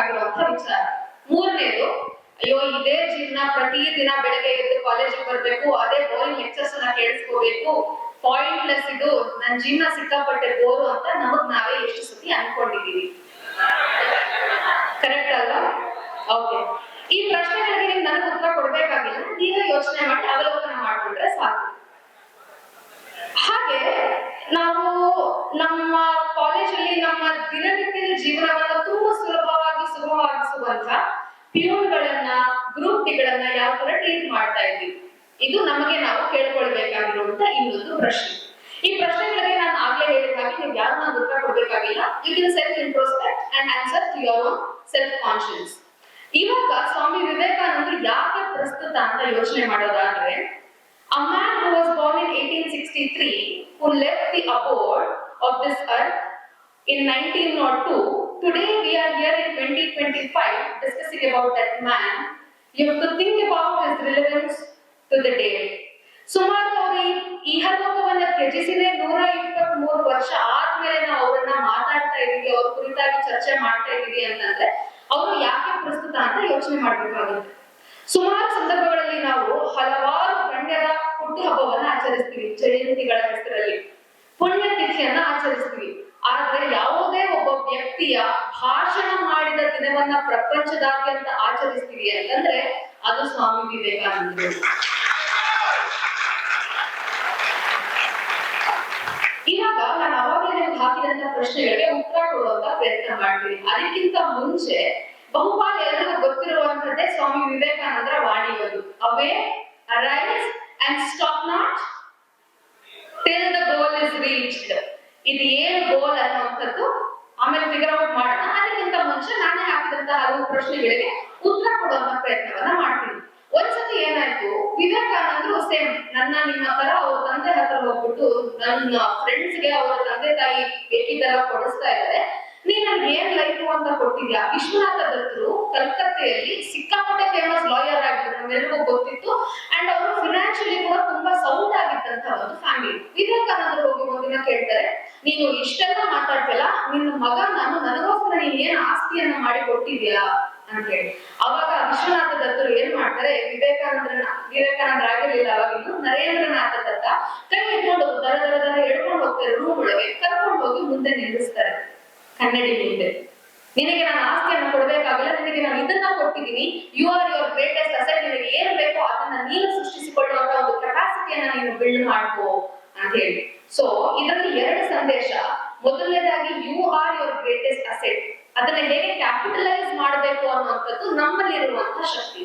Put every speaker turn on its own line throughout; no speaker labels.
ಮಾಡ್ಬೇಕಾಗಿರುವಂತ ವಿಚಾರ. ಮೂರನೇದು, ಅಯ್ಯೋ, ಇದೇ ಜೀವನ ಪ್ರತಿ ದಿನ ಬೆಳಗ್ಗೆ ಎದ್ದು ಕಾಲೇಜಿಗೆ ಬರ್ಬೇಕು, ಅದೇ ಬೋರಿಂಗ್ ಲೆಕ್ಚರ್ಸ್ ಅನ್ನ ಕೇಳಿಸ್ಕೋಬೇಕು ಪಾಯಿಂಟ್ಲೆಸ್ ಇದು, ನನ್ ಜೀವನ ಸಿಕ್ಕಾಪಟ್ಟೆ ಬೋರು ಅಂತ ನಮಗ್ ನಾವೇ ಎಷ್ಟು ಸತಿ ಅನ್ಕೊಂಡಿದೀವಿ. ಕರೆಕ್ಟ್ ಅಲ್ವಾ? ಓಕೆ ಈ ಪ್ರಶ್ನೆಗಳಿಗೆ ನೀವು ನನಗೆ ಉತ್ತರ ಕೊಡ್ಬೇಕಾಗಿಲ್ಲ, ನೀವೇ ಯೋಚನೆ ಮಾಡಿ ಅವಲೋಕನ ಮಾಡ್ಕೊಂಡ್ರೆ ಸಾಕು. ಹಾಗೆ ನಾವು ನಮ್ಮ ಕಾಲೇಜಲ್ಲಿ ನಮ್ಮ ದಿನನಿತ್ಯದ ಜೀವನವನ್ನು ತುಂಬಾ ಸುಲಭವಾಗಿ ಸುಗಮವಾಗಿಸುವಂತ ಪ್ಯೂನ್ಗಳನ್ನ ಗ್ರೂಪ್ ಡಿಗಳನ್ನ ಯಾವ ತರ ಟ್ರೀಟ್ ಮಾಡ್ತಾ ಇದ್ದೀವಿ? ಇದು ನಮಗೆ ನಾವು ಕೇಳ್ಕೊಳ್ಬೇಕಾಗಿರುವಂತ ಇನ್ನೊಂದು ಪ್ರಶ್ನೆ. ಈ ಪ್ರಶ್ನೆಗಳಿಗೆ ನಾನು ಆಗ್ಲೇ ಹೇಳಿದ ಹಾಗೆ ನೀವು ಯಾರನ್ನ ನಾನು ಉತ್ತರ ಕೊಡ್ಬೇಕಾಗಿಲ್ಲ. You can self introspect and answer to your own self conscience ಇವಾಗ ಸ್ವಾಮಿ ವಿವೇಕಾನಂದರು ಯಾಕೆ ಪ್ರಸ್ತುತ ಅಂತ ಯೋಚನೆ ಮಾಡೋದಾದ್ರೆ a man who was born in eighteen sixty 1863, who left the abode of this earth in 1902, today we are here in 2025 discussing about that man. You have to think about his relevance to the day. ಸುಮಾರು ಅವರು ಇಹಲೋಕವನ್ನ ತ್ಯಜಿಸಿದೆ ನೂರ ಇಪ್ಪತ್ತ್ ಮೂರು ವರ್ಷ ಆದ್ಮೇಲೆ ನಾವು ಅವ್ರನ್ನ ಮಾತಾಡ್ತಾ ಇದೀವಿ ಅವ್ರ ಕುರಿತಾಗಿ ಚರ್ಚೆ ಮಾಡ್ತಾ ಇದೀವಿ ಅಂತಂದ್ರೆ ಅವರು ಯಾಕೆ ಪ್ರಸ್ತುತ ಅಂತ ಯೋಚನೆ ಮಾಡ್ಬೇಕಾಗುತ್ತೆ ಸುಮಾರು ಸಂದರ್ಭಗಳಲ್ಲಿ ನಾವು ಹಲವಾರು ಗಣ್ಯರ ಹುಟ್ಟು ಹಬ್ಬವನ್ನ ಆಚರಿಸ್ತೀವಿ, ಜಯಂತಿಗಳ ಹೆಸರಲ್ಲಿ. ಪುಣ್ಯತಿಥಿಯನ್ನ ಆಚರಿಸ್ತೀವಿ. ಆದ್ರೆ ಯಾವುದೇ ಒಬ್ಬ ವ್ಯಕ್ತಿಯ ಭಾಷಣ ಮಾಡಿದ ದಿನವನ್ನ ಪ್ರಪಂಚದಾದ್ಯಂತ ಆಚರಿಸ್ತೀವಿ ಅಂತಂದ್ರೆ ಅದು ಸ್ವಾಮಿ ವಿವೇಕಾನಂದರು. ಇವಾಗ ನಾನು ಅವಾಗಲೇ ನಿಮ್ಗೆ ಹಾಕಿದಂತ ಪ್ರಶ್ನೆಗಳಿಗೆ ಉತ್ತರ ಕೊಡುವಂತ ಪ್ರಯತ್ನ ಮಾಡ್ತೀನಿ. ಅದಕ್ಕಿಂತ ಮುಂಚೆ ಬಹುಪಾಲು ಎಲ್ಲರಿಗೂ ಗೊತ್ತಿರುವಂತದ್ದೇ ಸ್ವಾಮಿ ವಿವೇಕಾನಂದರ ವಾಣಿಗಳು awake arise and stop not till the goal is reached ಇದು ಏನು ಗೋಲ್ ಅನ್ನುವಂಥದ್ದು ಆಮೇಲೆ ಫಿಗರ್ ಔಟ್ ಮಾಡೋಣ. ಅದಕ್ಕಿಂತ ಮುಂಚೆ ನಾನೇ ಹಾಕಿದಂತಹ ಹಲವು ಪ್ರಶ್ನೆಗಳಿಗೆ ಉತ್ತರ ಕೊಡುವಂತ ಪ್ರಯತ್ನವನ್ನ ಮಾಡ್ತೀನಿ. ಒಂದ್ಸತಿ ಏನಾಯ್ತು? ವಿವೇಕಾನಂದರು ಸೇಮ್ ನನ್ನ, ನಿಮ್ಮ ತರ ಅವ್ರ ತಂದೆ ಹತ್ರ ಹೋಗ್ಬಿಟ್ಟು ನನ್ನ ಫ್ರೆಂಡ್ಸ್ಗೆ ಅವ್ರ ತಂದೆ ತಾಯಿ ಬೇಕಿದ್ದೆಲ್ಲ ಕೊಡಿಸ್ತಾ ಇದ್ದಾರೆ. ನೀನ್ ನನ್ಗೆ ಏನ್ ಲೈಫ್ ಅಂತ ಕೊಟ್ಟಿದ್ಯಾ? ವಿಶ್ವನಾಥ ದತ್ತರು ಕಲ್ಕತ್ತೆಯಲ್ಲಿ ಸಿಕ್ಕಾಪಟ್ಟೆ ಫೇಮಸ್ ಲಾಯರ್ ಆಗಿದ್ರು ನಮ್ಮೆಲ್ಲರಿಗೂ ಗೊತ್ತಿತ್ತು. ಅಂಡ್ ಅವರು ಫಿನಾನ್ಷಿಯಲಿ ಕೂಡ ತುಂಬಾ ಸೌಂಡ್ ಆಗಿದ್ದಂತ ಒಂದು ಫ್ಯಾಮಿಲಿ ವಿವೇಕಾನಂದರು ಹೋಗಿ ಒಂದಿನ ಕೇಳ್ತಾರೆ. ನೀನು ಇಷ್ಟೆಲ್ಲ ಮಾತಾಡ್ತಿಲ್ಲ, ನಿನ್ನ ಮಗ ನಾನು ನನಗೋಸ್ಕರ ನೀನ್ ಏನ್ ಆಸ್ತಿಯನ್ನ ಮಾಡಿ ಕೊಟ್ಟಿದ್ಯಾ ಅಂತ ಹೇಳಿ. ಅವಾಗ ವಿಶ್ವನಾಥ ದತ್ತರು ಏನ್ ಮಾಡ್ತಾರೆ ವಿವೇಕಾನಂದರನ್ನ ವಿವೇಕಾನಂದ್ರ ಆಗಿರ್ಲಿಲ್ಲ ಅವಾಗ ಇನ್ನು ನರೇಂದ್ರನಾಥ ದತ್ತ ಕೈ ಹಿಡ್ಕೊಂಡು ದರ ದರ ದರ ಎಳ್ಕೊಂಡು ಹೋಗ್ತಾರೆ, ರೂಮ್ ಒಳಗೆ ಕರ್ಕೊಂಡು ಹೋಗಿ ಮುಂದೆ ನಿಲ್ಲಿಸ್ತಾರೆ. ಕನ್ನಡಿ ಮುಂದೆ. ನಿನಗೆ ನಾನು ಆಸ್ತಿಯನ್ನು ಕೊಡ್ಬೇಕಾಗಿಲ್ಲ, ನಿನಗೆ ನಾನು ಇದನ್ನ ಕೊಟ್ಟಿದ್ದೀನಿ. You are your greatest asset ನಿನಗೆ ಏನ್ ಬೇಕೋ ಅದನ್ನ ನೀನು ಸೃಷ್ಟಿಸಿಕೊಳ್ಳುವಂತ ಒಂದು ಕೆಪಾಸಿಟಿಯನ್ನ ನೀನು ಬಿಲ್ಡ್ ಮಾಡ್ಕೋ ಅಂತ ಹೇಳಿ. ಸೊ ಇದರಲ್ಲಿ ಎರಡು ಸಂದೇಶ. ಮೊದಲನೇದಾಗಿ you are your greatest asset ಅದನ್ನ ಹೇಗೆ ಕ್ಯಾಪಿಟಲೈಸ್ ಮಾಡಬೇಕು ಅನ್ನುವಂಥದ್ದು ನಮ್ಮಲ್ಲಿರುವಂತಹ ಶಕ್ತಿ.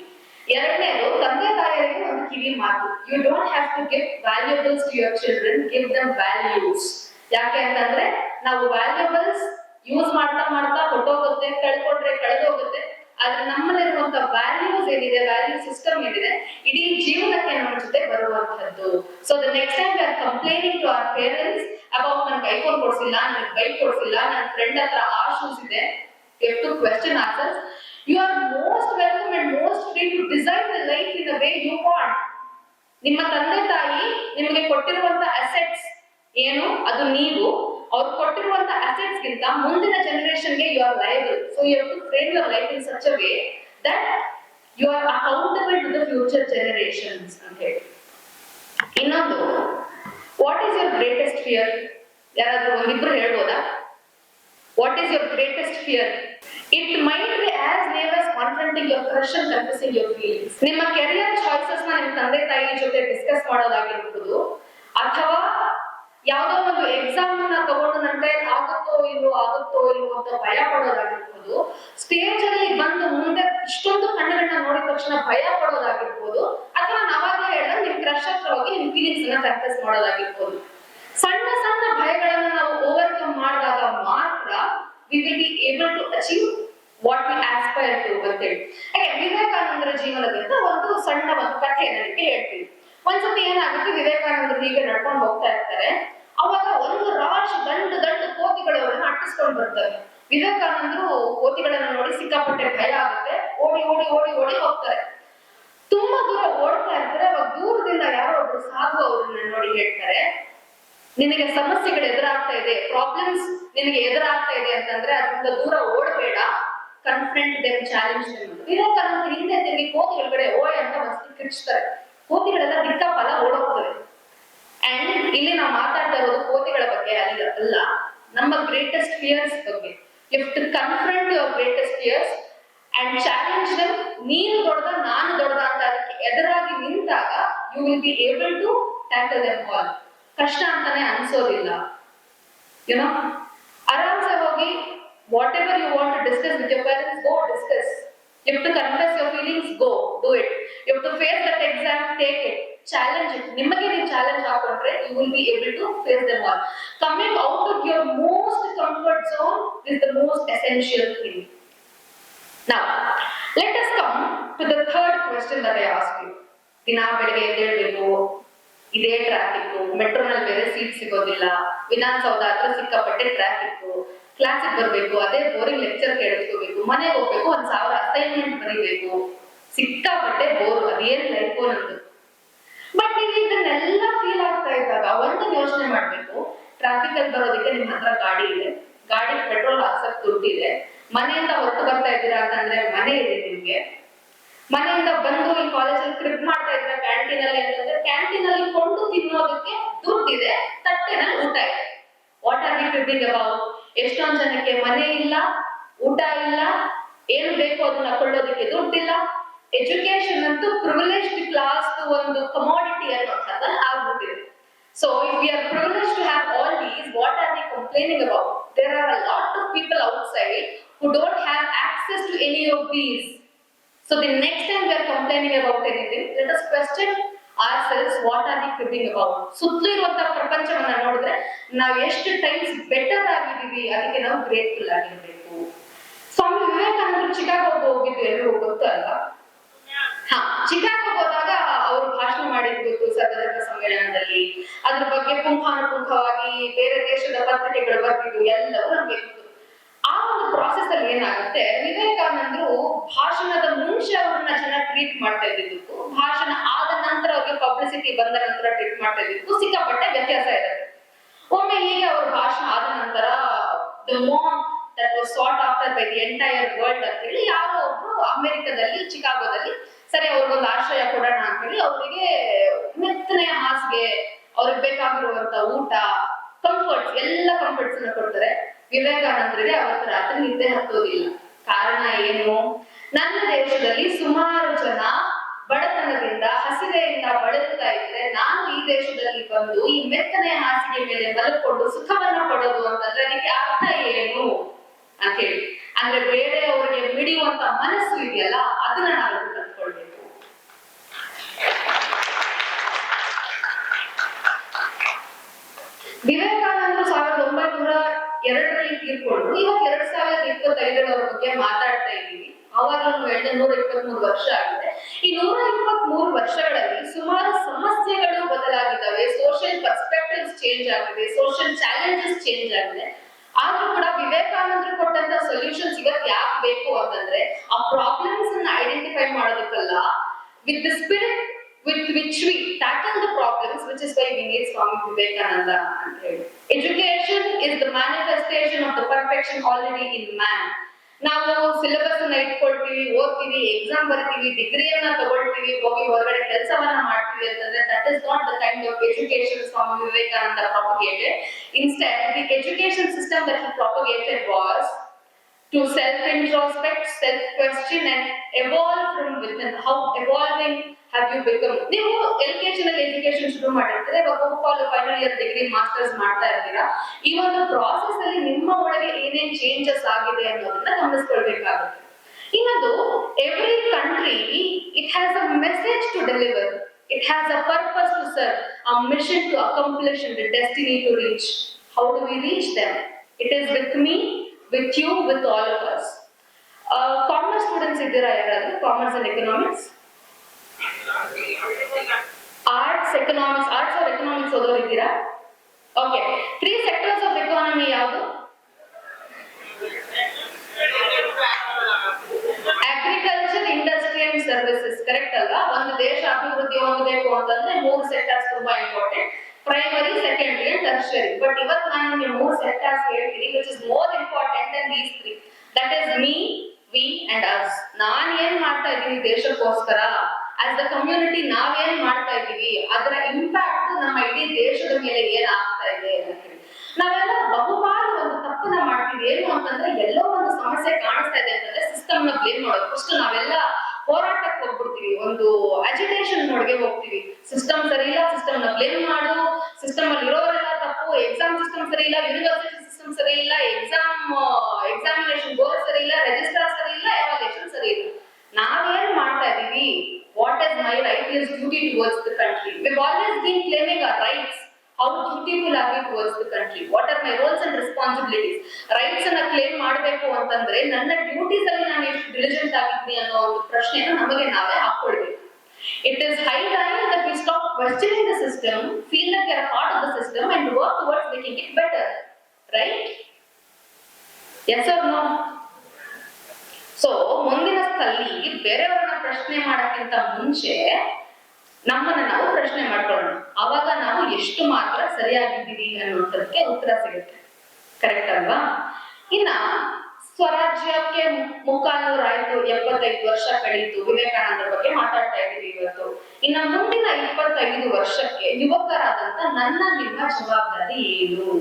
ಎರಡನೇದು, ತಂದೆ ತಾಯಿಯರಿಗೆ ಒಂದು ಕಿವಿ ಮಾತು. You don't have to give valuables to your children give them values ಯಾಕೆ ಅಂತಂದ್ರೆ, ನಾವು ವ್ಯಾಲ್ಯೂಬಲ್ಸ್ ಯೂಸ್ ಮಾಡ್ತಾ ಮಾಡ್ತಾ ಹೊಟ್ಟೋಗುತ್ತೆ ಕಳ್ಕೊಂಡ್ರೆ ಕಳೆದೋಗುತ್ತೆ. ಆದ್ರೆ ನಮ್ಮಲ್ಲಿರುವಂತ ವ್ಯಾಲ್ಯೂಸ್ ಏನಿದೆ ವ್ಯಾಲ್ಯೂ ಸಿಸ್ಟಮ್ ಏನಿದೆ, ಇಡೀ ಜೀವನಕ್ಕೆ ನಮ್ಮ ಜೊತೆ ಬರುವಂತದ್ದು so the next time are complaining to our parents about ನನ್ಗೆ ಐಫೋನ್ ಕೊಡ್ಸಿಲ್ಲ ನನ್ಗೆ ಬೈಕ್ ಕೊಡ್ಸಿಲ್ಲ ನನ್ನ ಫ್ರೆಂಡ್ ಹತ್ರ ಆ ಶೂಸ್ ಇದೆ to question answers you are most welcome and most free to design the life in the way you want ನಿಮ್ಮ ತಂದೆ ತಾಯಿ ನಿಮಗೆ ಕೊಟ್ಟಿರುವಂತ ಅಸೆಟ್ಸ್ ಏನು? ಅದು ನೀವು. ಅವ್ರು ಕೊಟ್ಟಿರುವಂತ ಅಸೆಟ್ಸ್ ಗಿಂತ ಮುಂದಿನ ಜನರೇಷನ್ಗೆ you are liable so you to frame your life in such way that you are accountable to the future generations ಅಂತ ಹೇಳಿ. ಇನ್ನೊಂದು what is your greatest fear ಯಾರಾದ್ರೂ ಒಂದಿಬ್ರು ಹೇಳ್ಬೋದಾ? What is your greatest fear it might be as naive as confronting your crush and confusing your feelings ನಿಮ್ಮ career ಚಾಯ್ಸಸ್ನ ನಿಮ್ಮ ತಂದೆ ತಾಯಿ ಜೊತೆ ಡಿಸ್ಕಸ್ ಮಾಡೋದಾಗಿರ್ಬೋದು, ಅಥವಾ ಯಾವ್ದೋ ಒಂದು ಎಕ್ಸಾಮ್ನ ತಗೊಂಡು ನನ್ನ ಆಗುತ್ತೋ ಇಲ್ವೋ ಆಗುತ್ತೋ ಇಲ್ವೋ ಅಂತ ಭಯ ಪಡೋದಾಗಿರ್ಬೋದು ಸ್ಟೇಜ್ ಅಲ್ಲಿ ಬಂದು ಮುಂದೆ ಇಷ್ಟೊಂದು ಕಣ್ಣುಗಳನ್ನ ನೋಡಿದ ತಕ್ಷಣ ಭಯ ಪಡೋದಾಗಿರ್ಬೋದು, ಅಥವಾ ನಾವಾಗಲೇ ಹೇಳಿದ್ರೆ ನಿಮ್ ಕ್ರಶ್ ಹೋಗಿ ನಿಮ್ ಫೀಲಿಂಗ್ಸ್ ಅನ್ನ ಕನ್ಫ್ಯೂಸ್ ಮಾಡೋದಾಗಿರ್ಬೋದು. ಸಣ್ಣ ಸಣ್ಣ ಭಯಗಳನ್ನ ನಾವು ಓವರ್ಕಮ್ ಮಾಡಿದಾಗ ಮಾತ್ರ we will be able to achieve what we aspire to ಅಂತೇಳಿ ವಿವೇಕಾನಂದರ ಜೀವನದಿಂದ ಒಂದು ಸಣ್ಣ ಒಂದು ಕಥೆ ನನಗೆ ಹೇಳ್ತೀನಿ. ಒಂದ್ಸತಿ ಏನಾಗುತ್ತೆ, ವಿವೇಕಾನಂದರು ಹೀಗೆ ನಡ್ಕೊಂಡು ಹೋಗ್ತಾ ಇರ್ತಾರೆ. ಅವಾಗ ಒಂದು ರಾಶಿ ದಂಡ ದಂಡ ಕೋತಿಗಳು ಅವರನ್ನ ಅಟ್ಟಿಸ್ಕೊಂಡು ಬರ್ತವೆ ವಿವೇಕಾನಂದರು ಕೋತಿಗಳನ್ನ ನೋಡಿ ಸಿಕ್ಕಾಪಟ್ಟೆ ಭಯ ಆಗುತ್ತೆ. ಓಡಿ ಓಡಿ ಓಡಿ ಓಡಿ ಹೋಗ್ತಾರೆ. ತುಂಬಾ ದೂರ ಓಡ್ತಾ ಇರ್ತಾರೆ. ಅವಾಗ ದೂರದಿಂದ ಯಾರೋ ಒಬ್ರು ಸಾಧು ಅವ್ರನ್ನ ನೋಡಿ ಹೇಳ್ತಾರೆ, ನಿನಗೆ ಸಮಸ್ಯೆಗಳು ಎದುರಾಗ್ತಾ ಇದೆ ಪ್ರಾಬ್ಲಮ್ಸ್ ನಿನಗೆ ಎದುರಾಗ್ತಾ ಇದೆ ಅಂತಂದ್ರೆ ಅದರಿಂದ ದೂರ ಓಡಬೇಡ. ಕನ್ಫ್ರಂಟ್ ದೆಮ್ ಚಾಲೆಂಜ್ ವಿವೇಕಾನಂದ ಹಿಂದೆ ತಿರುಗಿ ಕೋತಿ ಒಳಗಡೆ ಓಯ್ ಅಂತ ಮಸ್ತಿ ಕಿರ್ಚ್ತಾರೆ. ಕೋತಿಗಳೆಲ್ಲ ದಿಕ್ಕ ಫಲ ಓಡೋಗ್ತವೆ. ಅಂಡ್ ಇಲ್ಲಿ ನಾವು ಮಾತಾಡ್ತಾ ಇರೋದು ಕೋತಿಗಳ ಬಗ್ಗೆ ಅಲ್ಲಿ ಅಲ್ಲ, ನಮ್ಮ ಗ್ರೇಟೆಸ್ಟ್ ಫಿಯರ್ಸ್ ಬಗ್ಗೆ. If to confront your greatest fears and challenge ನೀನು ದೊಡ್ಡದ, ನಾನು ದೊಡ್ಡದ ಅಂತ ಅದಕ್ಕೆ ಎದುರಾಗಿ ನಿಂತಾಗ you will be able to tackle them all ಕಷ್ಟ ಅಂತಾನೆ ಅನ್ಸೋದಿಲ್ಲ. ಯುನೋ ಆರಾಮ್ಸೆ ಹೋಗಿ whatever you want to discuss with your parents go discuss if to confess your feelings go do it you to face that exam take challenge it ನಿಮಗೆ ನೀವು challenge ಹಾಕೊಂಡ್ರೆ you will be able to face them all coming out of your most comfort zone is the most essential thing now let us come to the third question that I ask you ದಿನ ಬೆಳಿಗ್ಗೆ ಎದ್ದೇಳ್ಬೇಕು, ಇದೇ traffic ಮೆಟ್ರೋನಲ್ಲಿ ಬೇರೆ seat ಸಿಗೋದಿಲ್ಲ. ವಿಧಾನಸೌಧ ಹತ್ರ ಸಿಕ್ಕಾಪಟ್ಟೆ traffic ಕ್ಲಾಸಿಗೆ ಬರಬೇಕು, ಅದೇ ಬೋರಿಂಗ್ ಲೆಕ್ಚರ್ ಕೇಳಿಸ್ಕೋಬೇಕು, ಮನೆಗೆ ಹೋಗ್ಬೇಕು, ಒಂದ್ ಸಾವಿರ ಅಸೈನ್ಮೆಂಟ್ ಬರೀಬೇಕು. ಸಿಕ್ಕಾಪಟ್ಟೆ ಬೋರ್ ಅದೇನು ಲೈಫು ನಂದು ಬಟ್ ನೀವು ಇದನ್ನೆಲ್ಲ ಫೀಲ್ ಆಗ್ತಾ ಇದ್ದಾಗ, ಒಂದು ಯೋಚನೆ ಮಾಡ್ಬೇಕು. ಟ್ರಾಫಿಕ್ ಅಲ್ಲಿ ಬರೋದಕ್ಕೆ ನಿಮ್ ಹತ್ರ ಗಾಡಿ ಇದೆ. ಗಾಡಿ ಪೆಟ್ರೋಲ್ ಹಾಕ್ಸಕ್ ದುಡ್ಡಿದೆ. ಮನೆಯಿಂದ ಹೊರತು ಬರ್ತಾ ಇದ್ದೀರಾ ಅಂತಂದ್ರೆ ಮನೆ ಇದೆ ನಿಮ್ಗೆ. ಮನೆಯಿಂದ ಬಂದು ಈ ಕಾಲೇಜಲ್ಲಿ ಟ್ರಿಪ್ ಮಾಡ್ತಾ ಇದ್ರ ಕ್ಯಾಂಟೀನ್ ಅಲ್ಲಿ ಅಂತಂದ್ರೆ ಕ್ಯಾಂಟೀನ್ ಅಲ್ಲಿ ಕೊಂಡು ತಿನ್ನೋದಕ್ಕೆ ದುಡ್ಡಿದೆ ತಟ್ಟೆನಲ್ಲಿ ಊಟ ಇದೆ. What are you tripping about ಎಷ್ಟೊಂದ್ ಜನಕ್ಕೆ ಮನೆ ಇಲ್ಲ, ಊಟ ಇಲ್ಲ, ಏನು ಬೇಕು ಅದನ್ನ ಕೊಳ್ಳೋದಕ್ಕೆ ದುಡ್ಡಿಲ್ಲ. ಎಜುಕೇಶನ್ ಅಂತೂ ಪ್ರಿವಿಲೇಜ್ಡ್ ಕ್ಲಾಸ್ ಒಂದು ಕಮಾಡಿಟಿ ಅನ್ನೋದ್ರಲ್ಲಿ ಆಗ್ಬಿಟ್ಟಿದೆ. So if we are privilege to have all these what are the complaining about there are a lot of people outside who don't have access to any of these. So, the next time are complaining about about let us us ourselves what are the cribbing about ಸುತ್ತಲೂ ಇರುವಂತಹ ಪ್ರಪಂಚವನ್ನ ನೋಡಿದ್ರೆ ನಾವು ಎಷ್ಟು times better ಆಗಿದ್ದೀವಿ, ಅದಕ್ಕೆ ನಾವು grateful ಆಗಿರ್ಬೇಕು. ಸ್ವಾಮಿ ವಿವೇಕಾನಂದರು ಚಿಕಾಗೋಗೆ ಹೋಗಿದ್ದು ಎಲ್ಲರೂ ಗೊತ್ತಲ್ಲ ಹಾ ಚಿಕಾಗೋ ಹೋದಾಗ ಅವರು ಭಾಷಣ ಗೊತ್ತು ಸರ್ವಧರ್ಮ ಸಮ್ಮೇಳನದಲ್ಲಿ. ಅದ್ರ ಬಗ್ಗೆ ಪುಂಖಾನುಪುಂಖವಾಗಿ ಬೇರೆ ದೇಶದ ಪತ್ರಿಕೆಗಳು ಬರ್ತಿದ್ವು, ಎಲ್ಲವೂ ನಮ್ಗೆ ಆ ಒಂದು ಪ್ರಾಸೆಸ್ ಅಲ್ಲಿ ಏನಾಗುತ್ತೆ, ವಿವೇಕಾನಂದರು ಭಾಷಣದ ಮುಂಚೆ ಅವ್ರನ್ನ ಜನ ಟ್ರೀಟ್ ಮಾಡ್ತಾ ಇದ್ದಿದ್ದು, ಭಾಷಣ ಆದ ನಂತರ ಅವ್ರಿಗೆ ಪಬ್ಲಿಸಿಟಿ ಬಂದ ನಂತರ ಟ್ರೀಟ್ ಮಾಡ್ತಾ ಇದ್ದಿದ್ದು, ಸಿಕ್ಕಾಪಟ್ಟೆ ವ್ಯತ್ಯಾಸ ಇರುತ್ತೆ ಒಮ್ಮೆ ಹೀಗೆ ಅವ್ರ ಭಾಷಣ ಆದ ನಂತರ the monk that was sought after by the entire world ಅಂತ ಹೇಳಿ ಯಾರೋ ಒಬ್ರು ಅಮೆರಿಕದಲ್ಲಿ, ಚಿಕಾಗೋದಲ್ಲಿ ಸರಿ, ಅವ್ರಿಗೊಂದು ಆಶ್ರಯ ಕೊಡೋಣ ಅಂತ ಹೇಳಿ ಅವರಿಗೆ ಮೆತ್ತನೆ ಹಾಸಿಗೆ, ಅವ್ರಿಗೆ ಬೇಕಾಗಿರುವಂತ ಊಟ ಕಂಫರ್ಟ್ಸ್ ಎಲ್ಲ ಕಂಫರ್ಟ್ಸ್ ಅನ್ನ ಕೊಡ್ತಾರೆ. ವಿವೇಕಾನಂದರಿಗೆ ಅವತ್ತು ರಾತ್ರಿ ನಿದ್ದೆ ಹತ್ತೋದಿಲ್ಲ. ಕಾರಣ ಏನು? ನನ್ನ ದೇಶದಲ್ಲಿ ಸುಮಾರು ಜನ ಬಡತನದಿಂದ ಹಸಿರೆಯಿಂದ ಬಳಲುತ್ತಾ ಇದ್ರೆ ನಾನು ಈ ದೇಶದಲ್ಲಿ ಬಂದು ಈ ಮೆತ್ತನೆ ಹಾಸಿಗೆ ಮೇಲೆ ಮಲ್ಕೊಂಡು ಸುಖವನ್ನ ಪಡೋದು ಅಂತಂದ್ರೆ ಅದಕ್ಕೆ ಅರ್ಥ ಏನು? ಅಂತ ಹೇಳಿ. ಅಂದ್ರೆ ಬೇರೆಯವರಿಗೆ ಬಿಡಿಯುವಂತ ಮನಸ್ಸು ಇದೆಯಲ್ಲ, ಅದನ್ನ ನಾವು ವಿವೇಕಾನಂದರು ಸಾವಿರದ ಒಂಬೈನೂರ ಎರಡರಲ್ಲಿ ತೀರ್ಕೊಂಡು ಇವಾಗ ಎರಡ್ ಸಾವಿರದ ಇಪ್ಪತ್ತೈದರವರ ಬಗ್ಗೆ ಮಾತಾಡ್ತಾ ಇದ್ದೀವಿ. ಅವಾಗ ಎರಡು ನೂರ ಇಪ್ಪತ್ಮೂರು ವರ್ಷ ಆಗಿದೆ. ಈ ನೂರ ಇಪ್ಪತ್ಮೂರು ವರ್ಷಗಳಲ್ಲಿ ಸುಮಾರು ಸಮಸ್ಯೆಗಳು ಬದಲಾಗಿದ್ದಾವೆ. ಸೋಷಿಯಲ್ ಪರ್ಸ್ಪೆಕ್ಟಿವ್ಸ್ ಚೇಂಜ್ ಆಗಿದೆ. ಸೋಷಿಯಲ್ ಚಾಲೆಂಜಸ್ ಚೇಂಜ್ ಆಗಿದೆ. ಆದ್ರೂ ಕೂಡ ವಿವೇಕಾನಂದರು ಕೊಟ್ಟಂತ ಸೊಲ್ಯೂಷನ್ಸ್ ಇವತ್ ಯಾಕೆ ಬೇಕು ಅಂತಂದ್ರೆ, ಆ ಪ್ರಾಬ್ಲಮ್ಸ್ ಅನ್ನ identify ಮಾಡೋದಕ್ಕಲ್ಲ with the spirit with which we tackle the problems, which is why we need Swami Vivekananda. ಅಂತ ಹೇಳಿ. Education is the manifestation of the perfection already in man. ನಾವು ಸಿಲೆಬಸ್ ಅನ್ನ ಇಟ್ಕೊಳ್ತೀವಿ ಓದ್ತೀವಿ ಎಕ್ಸಾಮ್ ಬರ್ತೀವಿ ಡಿಗ್ರಿಯನ್ನ ತಗೊಳ್ತೀವಿ ಹೋಗಿ ಹೊರಗಡೆ ಕೆಲಸವನ್ನ ಮಾಡ್ತೀವಿ ಅಂತಂದ್ರೆ that is not the kind of education Swami Vivekananda propagated. Instead, the education system that he propagated was to self-introspect, self-question and evolve from within. How evolving have you become? ನೀವು ನಲ್ಲಿ education ಶುರು ಮಾಡಿರ್ತೀರ? ಇವಾಗ final year degree masters ಮಾಡ್ತಾ ಇರ್ತೀರಾ? ಈ ಒಂದು process ಅಲ್ಲಿ ನಿಮ್ಮ ಒಳಗೆ ಏನೇನ್ ಚೇಂಜಸ್ ಆಗಿದೆ ಅನ್ನೋದನ್ನ ಗಮನಿಸ್ಕೊಳ್ಬೇಕಾಗುತ್ತೆ. ಇನ್ನೊಂದು every country it has a message to deliver it has a purpose to serve a mission to accomplish and destiny to reach how do we reach them it is with me with you with all of us commerce students ಇದ್ದೀರಾ ಯಾರಾದ್ರೂ? Commerce and economics arts economics arts of economics ಓದೋರು ಇದ್ದೀರಾ okay three sectors of economy ಯಾವುದು? Agriculture industry and services correct ಅಲ್ವಾ? ಒಂದು ದೇಶ ಅಭಿವೃದ್ಧಿ ಹೊಂದಬೇಕು ಅಂತಂದ್ರೆ ಮೂರು ಸೆಕ್ಟರ್ಸ್ ತುಂಬಾ important primary secondary and tertiary but ಇವತ್ತು ನಾನು ನಿಮಗೆ ಮೂರು ಸೆಕ್ಟರ್ಸ್ ಹೇಳ್ತೀನಿ which is more important than these three that is me we ನಾನ್ ಏನ್ ಮಾಡ್ತಾ ಇದ್ದೀನಿ ದೇಶಕ್ಕೋಸ್ಕರ? ಕಮ್ಯುನಿಟಿ ನಾವೇನ್ ಮಾಡ್ತಾ ಇದ್ದೀವಿ, ಅದರ ಇಂಪ್ಯಾಕ್ಟ್ ನಮ್ಮ ಇಡೀ ದೇಶದ ಮೇಲೆ ಏನ್ ಆಗ್ತಾ ಇದೆ ಅಂತ ಹೇಳಿ ನಾವೆಲ್ಲ ಬಹುಪಾಲು ಒಂದು ತಪ್ಪನ್ನ ಮಾಡ್ತೀವಿ. ಏನು ಅಂತಂದ್ರೆ ಎಲ್ಲೋ ಒಂದು ಸಮಸ್ಯೆ ಕಾಣಿಸ್ತಾ ಇದೆ ಅಂತಂದ್ರೆ ಸಿಸ್ಟಮ್ನ ಬ್ಲೇಮ್ ಮಾಡೋದು. ಫಸ್ಟ್ ನಾವೆಲ್ಲ ಹೋರಾಟಕ್ಕೆ ಹೋಗ್ಬಿಡ್ತೀವಿ. ಒಂದು ಅಜಿಟೇಷನ್ ನೋಡ್ಗೆ ಹೋಗ್ತೀವಿ. ಸಿಸ್ಟಮ್ ಸರಿ ಇಲ್ಲ ಸಿಸ್ಟಮ್ನ ಬ್ಲೇಮ್ ಮಾಡು. ಸಿಸ್ಟಮ್ ಅಲ್ಲಿ ಇರೋರೆಲ್ಲ ತಪ್ಪು. ಎಕ್ಸಾಮ್ ಸಿಸ್ಟಮ್ ಸರಿ ಇಲ್ಲ ಯೂನಿವರ್ಸಿಟಿ ಸಿಸ್ಟಮ್ ಸರಿ ಇಲ್ಲ ಎಕ್ಸಾಮ್ ಎಕ್ಸಾಮಿನೇಷನ್ ಬೋರ್ಡ್ ಸರಿ ಇಲ್ಲ ರಿಜಿಸ್ಟ್ರಾರ್ ಸರಿ ಇಲ್ಲ ಎವಾಲ್ಯೂಷನ್ ಸರಿ ಇಲ್ಲ ನಾವೇನ್ ಮಾಡ್ತಾ ಇದೀವಿ what is my duty towards the country. The country been claiming our claiming How rights how we towards the the country what are my and and Rights rights ಅನ್ನ ಕ್ಲೇಮ್ ಮಾಡಬೇಕು ಅಂತಂದ್ರೆ ನನ್ನ ಡ್ಯೂಟೀಸ್ ಅಲ್ಲಿ ನಾನು ಎಷ್ಟು ಡಿಲಿಜೆಂಟ್ ಆಗಿದ್ದೀನಿ ಅನ್ನೋ ಒಂದು ಪ್ರಶ್ನೆಯನ್ನು ನಮಗೆ ನಾವೇ ಹಾಕೊಳ್ಬೇಕು It is high time that we stop questioning the system, feel that we are part of the system and work towards making it better. Right? Yes or no? So ಮುಂದಿನ ಸ್ಥಳದಲ್ಲಿ ಬೇರೆಯವರನ್ನ ಪ್ರಶ್ನೆ ಮಾಡೋಕ್ಕಿಂತ ಮುಂಚೆ ನಮ್ಮನ್ನ ನಾವು ಪ್ರಶ್ನೆ ಮಾಡ್ಕೊಳ್ಳೋಣ. ಅವಾಗ ನಾವು ಎಷ್ಟು ಮಾತ್ರ ಸರಿಯಾಗಿದ್ದೀವಿ ಅನ್ನುವಂಥದ್ದಕ್ಕೆ ಉತ್ತರ ಸಿಗುತ್ತೆ. ಕರೆಕ್ಟ್ ಅಲ್ವಾ? ಇನ್ನ ಸ್ವರಾಜ್ಯಕ್ಕೆ ಮುಕ್ಕಾನೂರಾಯ್ತು ಎಪ್ಪತ್ತೈದು ವರ್ಷ ಕಳೀತು ವಿವೇಕಾನಂದ ಬಗ್ಗೆ ಮಾತಾಡ್ತಾ ಇದ್ದೀವಿ ಇವತ್ತು. ಇನ್ನ ಮುಂದಿನ ಇಪ್ಪತ್ತೈದು ವರ್ಷಕ್ಕೆ ಯುವಕರಾದಂತ ನನ್ನ ನಿಮ್ಮ ಜವಾಬ್ದಾರಿ ಏನು?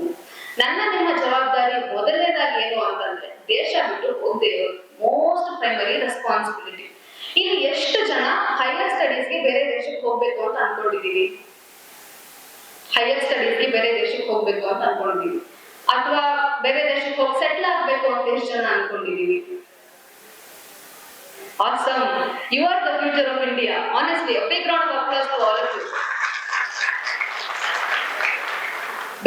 ನನ್ನ ನಿಮ್ಮ ಜವಾಬ್ದಾರಿ ಮೊದಲನೇದಾಗಿ ಏನು ಅಂತಂದ್ರೆ, ದೇಶ ಬಿಟ್ಟು ಹೋಗದೆ ಮೋಸ್ಟ್ ಪ್ರೈಮರಿ ರೆಸ್ಪಾನ್ಸಿಬಿಲಿಟಿ ಇಲ್ಲಿ ಎಷ್ಟು ಜನ ಹೈಯರ್ ಸ್ಟಡೀಸ್ಗೆ ಬೇರೆ ಹೋಗ್ಬೇಕು ಅಂತ ಅನ್ಕೊಂಡಿದೀವಿ. ಹೈಯರ್ ಸ್ಟಡೀಸ್ಗೆ ಬೇರೆ ದೇಶಕ್ಕೆ ಹೋಗ್ಬೇಕು ಅಂತ ಅನ್ಕೊಂಡಿದೀವಿ. ಅಥವಾ ಬೇರೆ ದೇಶಕ್ಕೆ ಹೋಗಿ ಸೆಟ್ಲ್ ಆಗ್ಬೇಕು ಅಂತ ಎಷ್ಟು ಜನ ಅನ್ಕೊಂಡಿದೀವಿ. Awesome you are the future of India honestly a of to all of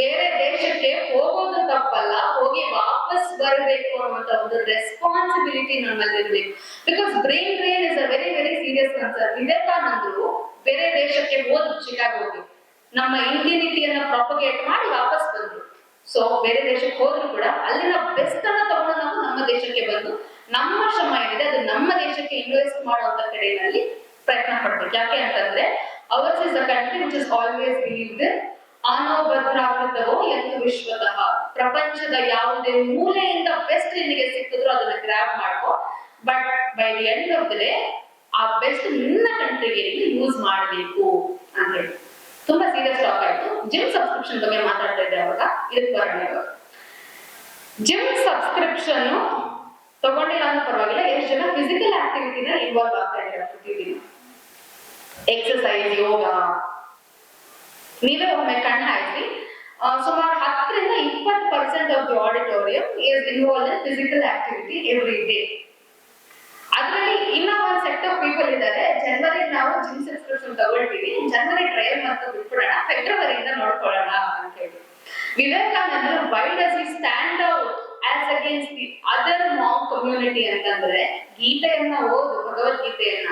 ಬೇರೆ ದೇಶಕ್ಕೆ ಹೋಗೋದು ತಪ್ಪಲ್ಲ, ಹೋಗಿ ವಾಪಸ್ ಬರಬೇಕು ಅನ್ನುವಂತ ಒಂದು ರೆಸ್ಪಾನ್ಸಿಬಿಲಿಟಿ ನಮ್ಮಲ್ಲಿ ಇರ್ಬೇಕು because brain drain is a very very serious concern ವಿವೇಕಾನಂದರು ಬೇರೆ ದೇಶಕ್ಕೆ ಹೋದ್ರು ಚಿಕಾಗೋಗೆ ನಮ್ಮ ಇಂಡಿಯನಿಟಿಯನ್ನ ಪ್ರಾಪಗೇಟ್ ಮಾಡಿ ವಾಪಸ್ ಬಂದ್ರು. ಸೊ ಬೇರೆ ದೇಶಕ್ಕೆ ಹೋದ್ರು ಕೂಡ ಅಲ್ಲಿನ ಬೆಸ್ಟ್ ಅನ್ನ ತಗೊಂಡು ನಾವು ನಮ್ಮ ದೇಶಕ್ಕೆ ಬಂದು ನಮ್ಮ ಶ್ರಮ ಏನಿದೆ ಅದು ನಮ್ಮ ದೇಶಕ್ಕೆ ಇನ್ವೆಸ್ಟ್ ಮಾಡುವಂತ ಕಡೆಯಲ್ಲಿ ಪ್ರಯತ್ನ ಪಡ್ಬೇಕು. ಯಾಕೆ ಅಂತಂದ್ರೆ ours is a country which is always believed ಆನೋ ಭದ್ರಾಕೃತವೋ ಎಂದು ವಿಶ್ವತಃ. ಪ್ರಪಂಚದ ಯಾವುದೇ ಮೂಲೆಯಿಂದ ಬೆಸ್ಟ್ ನಿನಗೆ ಸಿಕ್ಕಿದ್ರು ಅದನ್ನ ಗ್ರಾಪ್ ಮಾಡ್ಕೋ. But by the end of the day ಆ ಬೆಸ್ಟ್ ನಿನ್ನ ಕಂಟ್ರಿಗೆ ಯೂಸ್ ಮಾಡಬೇಕು ಅಂತ ಹೇಳಿ. ತುಂಬಾ ಸೀರಿಯಸ್ ಟಾಕ್ ಆಯ್ತು. ಜಿಮ್ ಸಬ್ಸ್ಕ್ರಿಪ್ಷನ್ ಬಗ್ಗೆ ಮಾತಾಡ್ತಾ ಇದ್ದೆ ಅವಾಗ. ಇದಕ್ಕೆ ಬರೋಣ ಜಿಮ್ ಸಬ್ಸ್ಕ್ರಿಪ್ಷನ್ ತಗೊಂಡಿಲ್ಲ ಅಂದ್ರೆ ಪರವಾಗಿಲ್ಲ. ಎಷ್ಟು ಜನ ಫಿಸಿಕಲ್ ಆಕ್ಟಿವಿಟಿನ ಇನ್ವಾಲ್ವ್ ಆಗ್ತಾ ಇದ್ದಾರೆ ಪ್ರತಿದಿನ ಎಕ್ಸಸೈಸ್ ಯೋಗ. ನೀವೇ ಒಮ್ಮೆ ಕಣ್ಣು ಹಾಕಿ ಸುಮಾರು ಹತ್ತರಿಂದ ಇಪ್ಪತ್ತು percent of the auditorium is involve in physical activity every day ಅದರಲ್ಲಿ ಇನ್ನ ಒಂದ್ ಸೆಟ್ ಆಫ್ ಪೀಪಲ್ ಇದ್ದಾರೆ ಜನವರಿ ನಾವು ಜಿಮ್ ಸಬ್ಸ್ಕ್ರಿಪ್ಷನ್ ತಗೊಳ್ತೀವಿ. ಜನವರಿ ಟ್ರಯಲ್ ಅಂತ ಬಿಟ್ಬಿಡೋಣ. ಫೆಬ್ರವರಿಯಿಂದ ನೋಡ್ಕೊಳ್ಳೋಣ ಅಂತ ಹೇಳಿ. ವಿವೇಕಾನಂದರು why does he stand out as against the other among community ಅಂತಂದ್ರೆ ಗೀತೆಯನ್ನ ಓದು, ಭಗವದ್ಗೀತೆಯನ್ನ.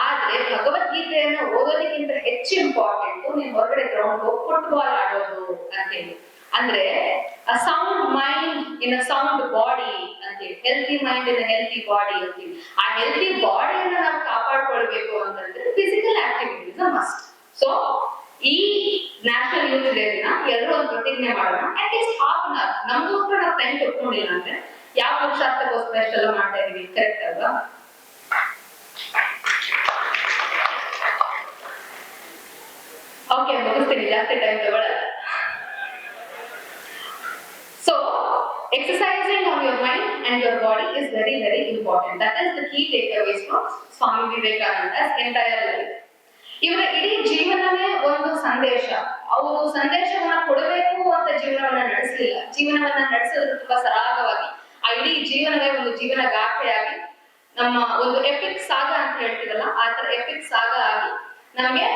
ಆದ್ರೆ ಭಗವದ್ಗೀತೆಯನ್ನ ಓದೋದಕ್ಕಿಂತ ಹೆಚ್ಚು ಇಂಪಾರ್ಟೆಂಟ್ ನೀವು ಹೊರಗಡೆ ಗ್ರೌಂಡ್ ಹೋಗಿ ಫುಟ್ಬಾಲ್ ಆಡೋದು ಅಂತ ಹೇಳಿ. ಅಂದ್ರೆ a sound mind in a sound body ಅಂತೇಳಿ healthy mind in healthy body ಅಂತೀವಿ ಆ ಹೆಲ್ತಿ ಬಾಡಿಯನ್ನ ನಾವು ಕಾಪಾಡ್ಕೊಳ್ಬೇಕು ಅಂತಂದ್ರೆ ಫಿಸಿಕಲ್ ಆಕ್ಟಿವಿಟೀಸ್ ಮಸ್ಟ್ ಸೊ ಈ ನ್ಯಾಷನಲ್ ಯೂತ್ ಡೇನ ಎಲ್ಲರೂ ಒಂದು ಪ್ರತಿಜ್ಞೆ ಮಾಡೋಣ. At least half an hour ನಮ್ಗೋಸ್ಕರ ನಾವು ಟೈಮ್ ಕೊಟ್ಕೊಂಡಿಲ್ಲ ಅಂದ್ರೆ ಯಾವ ಪುರುಷಾರ್ಥಕ್ಕೋಸ್ಕರ ಇಷ್ಟೆಲ್ಲ ಮಾಡ್ತಾ ಇದೀವಿ? ಕರೆಕ್ಟ್ ಅಲ್ವಾ? ಓಕೆ ಮುಗಿಸ್ತೀನಿ. ಜಾಸ್ತಿ ಟೈಮ್ ತಗೊಳ್ಳಲ್ಲ and your body is very, very important. That is the key takeaways from Swami Vivekananda's entire life. ಇವರ ಇಡೀ ಜೀವನವೇ ಒಂದು ಸಂದೇಶ ಅವರು ಸಂದೇಶವನ್ನ ಕೊಡಬೇಕು ಅಂತ ಜೀವನವನ್ನ ನಡೆಸಲಿಲ್ಲ ಜೀವನವನ್ನ ನಡೆಸೋದು ತುಂಬಾ ಸರಾಗವಾಗಿ ಆ ಇಡೀ ಜೀವನವೇ ಒಂದು ಜೀವನ ಗಾಥೆಯಾಗಿ ನಮ್ಮ ಒಂದು ಎಪಿಕ್ ಸಾಗ ಅಂತ ಹೇಳ್ತೀವಲ್ಲ ಆ ತರ ಎಪಿಕ್ ಸಾಗ ಆಗಿ ನಮಗೆ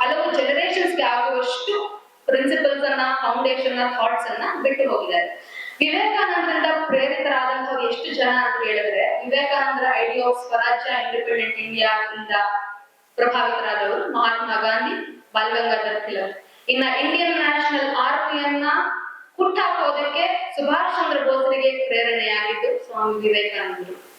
ಹಲವು ಜನರೇಷನ್ಸ್ಗೆ ಆಗುವಷ್ಟು ಪ್ರಿನ್ಸಿಪಲ್ಸ್ ಅನ್ನ ಫೌಂಡೇಶನ್ ಥಾಟ್ಸ್ ಅನ್ನ ಬಿಟ್ಟು ಹೋಗಿದ್ದಾರೆ ವಿವೇಕಾನಂದರಿಂದ ಪ್ರೇರಿತರಾದಂತಹ ಎಷ್ಟು ಜನ ಅಂತ ಹೇಳಿದ್ರೆ, ವಿವೇಕಾನಂದರ idea of swarajya independent India ಇಂದ ಪ್ರಭಾವಿತರಾದವರು ಮಹಾತ್ಮ ಗಾಂಧಿ, ಬಾಲಗಂಗಾಧರ್ ತಿಲಕ್. ಇನ್ನ ಇಂಡಿಯನ್ ನ್ಯಾಷನಲ್ ಆರ್ಮಿಯನ್ನ ಹುಟ್ಟಾಕೋದಕ್ಕೆ ಸುಭಾಷ್ ಚಂದ್ರ ಬೋಸ್ರಿಗೆ ಪ್ರೇರಣೆಯಾಗಿದ್ದು ಸ್ವಾಮಿ ವಿವೇಕಾನಂದರು.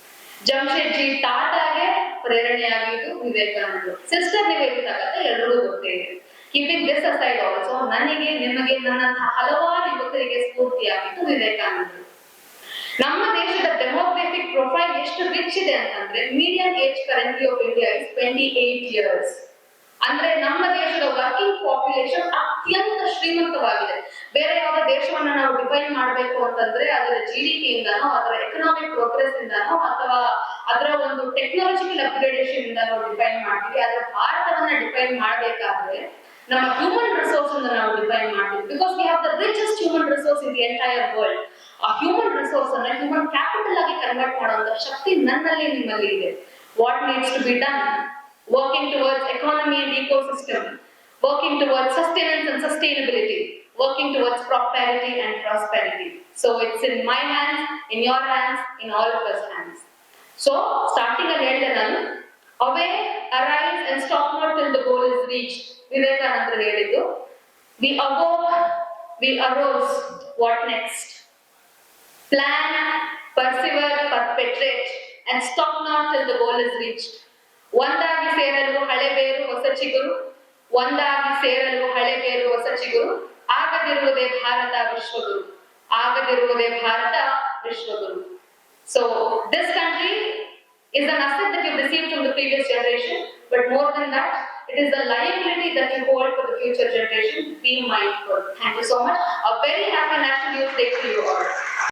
ಜಮ್ಶೆಡ್ಜಿ ಟಾಟಾಗೆ ಪ್ರೇರಣೆಯಾಗಿದ್ದು ವಿವೇಕಾನಂದರು. ಸಿಸ್ಟರ್ ನಿವೇದಿತ ಕಥೆ ಎಲ್ಲರಿಗೂ ಗೊತ್ತೇ ಇದೆ. ಕೀಪಿಂಗ್ ದಿಸ್ ಅಸೈಡ್ ಆಲ್ಸೋ ನನಗೆ, ನಿಮಗೆ ನನ್ನಂತಹ ಹಲವಾರು ಯುವಕರಿಗೆ ಸ್ಫೂರ್ತಿಯಾಗಿದ್ದು ವಿವೇಕಾನಂದರು. ನಮ್ಮ ದೇಶದ ಡೆಮೋಗ್ರಫಿಕ್ ಪ್ರೊಫೈಲ್ ಎಷ್ಟು ರಿಚ್ ಇದೆ ಅಂತಂದ್ರೆ medium age currently of India is twenty eight years ಅಂದ್ರೆ ನಮ್ಮ ದೇಶದ ವರ್ಕಿಂಗ್ ಪಾಪ್ಯುಲೇಷನ್ ಅತ್ಯಂತ ಶ್ರೀಮಂತವಾಗಿದೆ. ಬೇರೆ ಯಾವ ದೇಶವನ್ನ ನಾವು ಡಿಫೈನ್ ಮಾಡಬೇಕು ಅಂತಂದ್ರೆ, ಅದರ ಜಿ ಡಿ ಪಿ ಇಂದನೋ, ಅದರ ಎಕನಾಮಿಕ್ ಪ್ರೋಗ್ರೆಸ್ ಇಂದನೋ, ಅಥವಾ ಅದರ ಒಂದು ಟೆಕ್ನಾಲಜಿಕಲ್ ಅಪ್ಗ್ರೇಡೇಷನ್ ನಾವು ಡಿಫೈನ್ ಮಾಡ್ತೀವಿ. ಆದ್ರೆ ಭಾರತವನ್ನ ಡಿಫೈನ್ ಮಾಡಬೇಕಾದ್ರೆ ನಮ್ಮ ಹ್ಯೂಮನ್ ರಿಸೋರ್ಸ್ ಅನ್ನು ನಾವು ಡಿಫೈನ್ ಮಾಡ್ತೀವಿ because we have the richest human resource in the entire world ಆ ಹ್ಯೂಮನ್ ರಿಸೋರ್ಸ್ ಅನ್ನ ಹ್ಯೂಮನ್ ಕ್ಯಾಪಿಟಲ್ ಆಗಿ ಕನ್ವರ್ಟ್ ಮಾಡುವಂತ ಶಕ್ತಿ ನನ್ನಲ್ಲಿ ನಿಮ್ಮಲ್ಲಿ ಇದೆ what needs to be done working towards economy and ecosystem, working towards sustenance and sustainability, working towards prosperity and prosperity. So it's in my hands, in your hands, in all of us hands. So starting ಅಲ್ಲಿ ಹೇಳಿದೆ ನಾನು away, arise and stop not till the goal is reached. ವಿವೇಕಾನಂದರು ಹೇಳಿದ್ದು we awoke, we arose, what next? Plan, persevere, perpetrate, and stop not till the goal is reached. ಒಂದಾಗಿ ಸೇರಲು ಹಳೆ ಬೇರು ಹೊಸ ಚಿಗುರು ಒಂದಾಗಿ ಸೇರಲು ಹಳೆ ಬೇರು ಹೊಸ ಚಿಗುರು ಆಗದಿರುವುದೇ ಭಾರತ ವಿಶ್ವಗುರು ಆಗದಿರುವುದೇ ಭಾರತ ವಿಶ್ವಗುರು so this country is an asset that you've received from the previous generation, but more than that, it is the liability that you hold for the future generation. Be mindful. Thank you so much. A very happy National Youth Day to you all.